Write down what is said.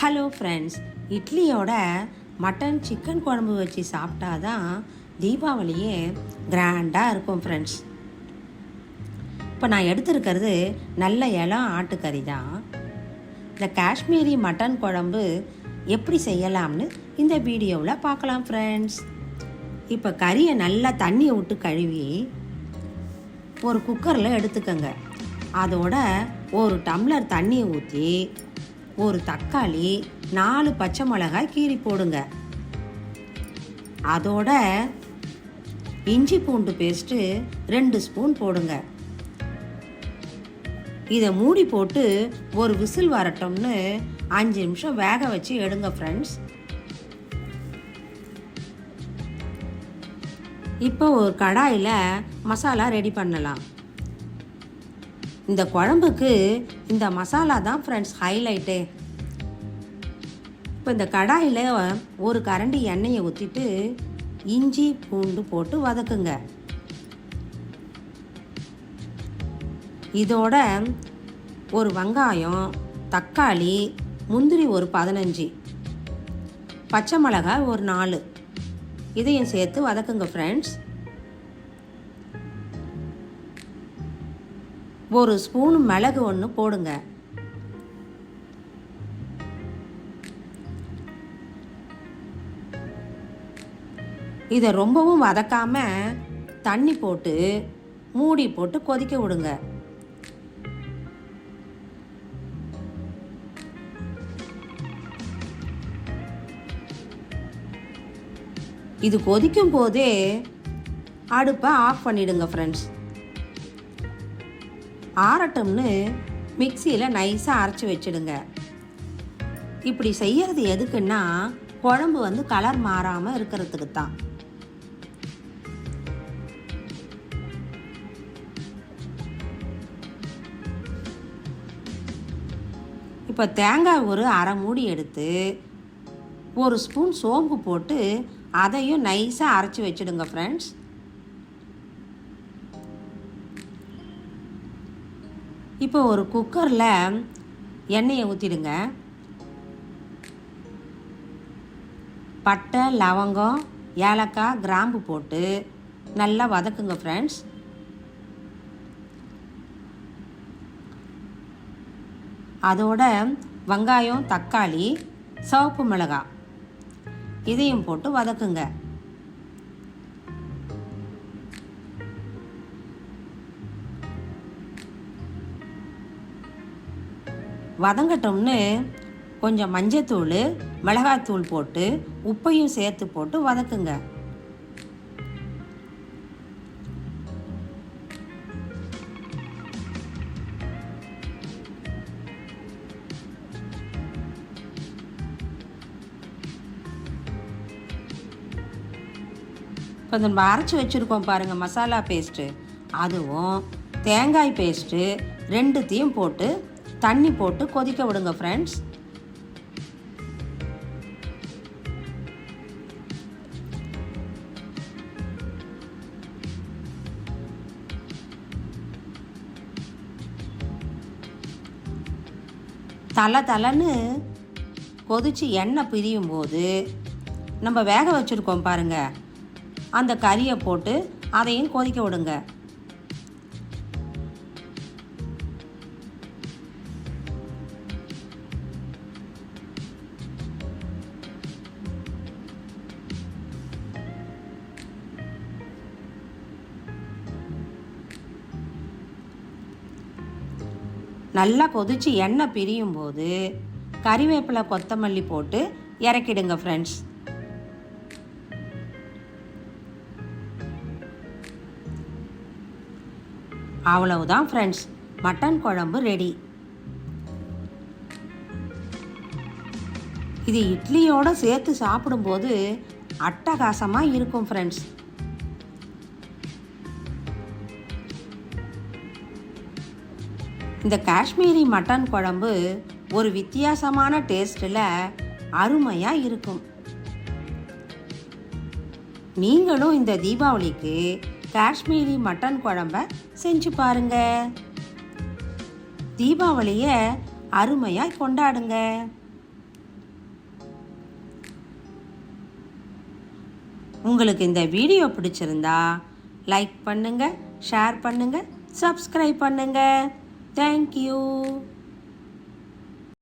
Hello friends இட்லியோட mutton chicken குழம்பு வச்சு சாப்பிட்டா தான் தீபாவளியே கிராண்டாக இருக்கும் ஃப்ரெண்ட்ஸ் இப்போ நான் எடுத்திருக்கிறது நல்ல இளம் ஆட்டுக்கறி தான். இந்த காஷ்மீரி மட்டன் குழம்பு எப்படி செய்யலாம்னு இந்த வீடியோவில் பார்க்கலாம் ஃப்ரெண்ட்ஸ் இப்போ கறியை நல்லா தண்ணியை விட்டு கழுவி ஒரு குக்கரில் எடுத்துக்கோங்க. அதோட ஒரு டம்ளர் தண்ணியை ஊற்றி ஒரு தக்காளி நாலு பச்சை மிளகாய் கீறி போடுங்க. அதோட இஞ்சி பூண்டு பேஸ்ட்டு ரெண்டு ஸ்பூன் போடுங்க. இதை மூடி போட்டு ஒரு விசில் வரட்டும்னு அஞ்சு நிமிஷம் வேக வச்சு எடுங்க ஃப்ரெண்ட்ஸ் இப்போ ஒரு கடாயில் மசாலா ரெடி பண்ணலாம். இந்த குழம்புக்கு இந்த மசாலா தான் ஃப்ரெண்ட்ஸ் ஹைலைட்டே இப்போ இந்த கடாயில் ஒரு கரண்டி எண்ணெயை ஊற்றிட்டு இஞ்சி பூண்டு போட்டு வதக்குங்க. இதோட ஒரு வெங்காயம் தக்காளி முந்திரி ஒரு பதினஞ்சு பச்சை மிளகாய் ஒரு நாலு. இதையும் சேர்த்து வதக்குங்க ஃப்ரெண்ட்ஸ் ஒரு ஸ்பூன் மிளகு ஒன்று போடுங்க. இதை ரொம்பவும் வதக்காம தண்ணி போட்டு மூடி போட்டு கொதிக்க விடுங்க. இது கொதிக்கும் போதே அடுப்பை ஆஃப் பண்ணிடுங்க ஃப்ரெண்ட்ஸ் ஆறட்டும்னு மிக்சியில் நைஸாக அரைச்சி வச்சிடுங்க. இப்படி செய்யறது எதுக்குன்னா குழம்பு வந்து கலர் மாறாமல் இருக்கிறதுக்கு தான். இப்போ தேங்காய் ஒரு அரை மூடி எடுத்து ஒரு ஸ்பூன் சோம்பு போட்டு அதையும் நைஸாக அரைச்சி வச்சிடுங்க ஃப்ரெண்ட்ஸ் இப்போ ஒரு குக்கரில் எண்ணெயை ஊற்றிடுங்க பட்டை லவங்கம் ஏலக்காய் கிராம்பு போட்டு நல்லா வதக்குங்க ஃப்ரெண்ட்ஸ் அதோட வெங்காயம் தக்காளி சிவப்பு மிளகாய் இதையும் போட்டு வதக்குங்க. வதங்கட்டோம்னு கொஞ்சம் மஞ்சத்தூள் மிளகாத்தூள் போட்டு உப்பையும் சேர்த்து போட்டு வதக்குங்க. இப்போ நம்ம அரைச்சி வச்சுருக்கோம் பாருங்கள் மசாலா பேஸ்ட்டு அதுவும் தேங்காய் பேஸ்ட்டு ரெண்டுத்தையும் போட்டு தண்ணி போட்டு கொதிக்க விடுங்க ஃப்ரெண்ட்ஸ் தலை தலைன்னு கொதிச்சு எண்ணெய் பிரியும் போது நம்ம வேக வச்சுருக்கோம் பாருங்கள் அந்த கறியை போட்டு அதையும் கொதிக்க விடுங்க. நல்லா கொதிச்சு எண்ணெய் பிரியும் போது கறிவேப்பிலை கொத்தமல்லி போட்டு இறக்கிடுங்க ஃப்ரெண்ட்ஸ் அவ்வளவுதான் ஃப்ரெண்ட்ஸ் மட்டன் குழம்பு ரெடி இது இட்லியோடு சேர்த்து சாப்பிடும்போது அட்டகாசமாக இருக்கும் ஃப்ரெண்ட்ஸ் இந்த காஷ்மீரி மட்டன் குழம்பு ஒரு வித்தியாசமான டேஸ்ட்டில் அருமையாக இருக்கும். நீங்களும் இந்த தீபாவளிக்கு காஷ்மீரி மட்டன் குழம்ப செஞ்சு பாருங்க. தீபாவளியை அருமையாக கொண்டாடுங்க. உங்களுக்கு இந்த வீடியோ பிடிச்சிருந்தா லைக் பண்ணுங்கள் ஷேர் பண்ணுங்கள் சப்ஸ்கிரைப் பண்ணுங்கள் தேங்க்யூ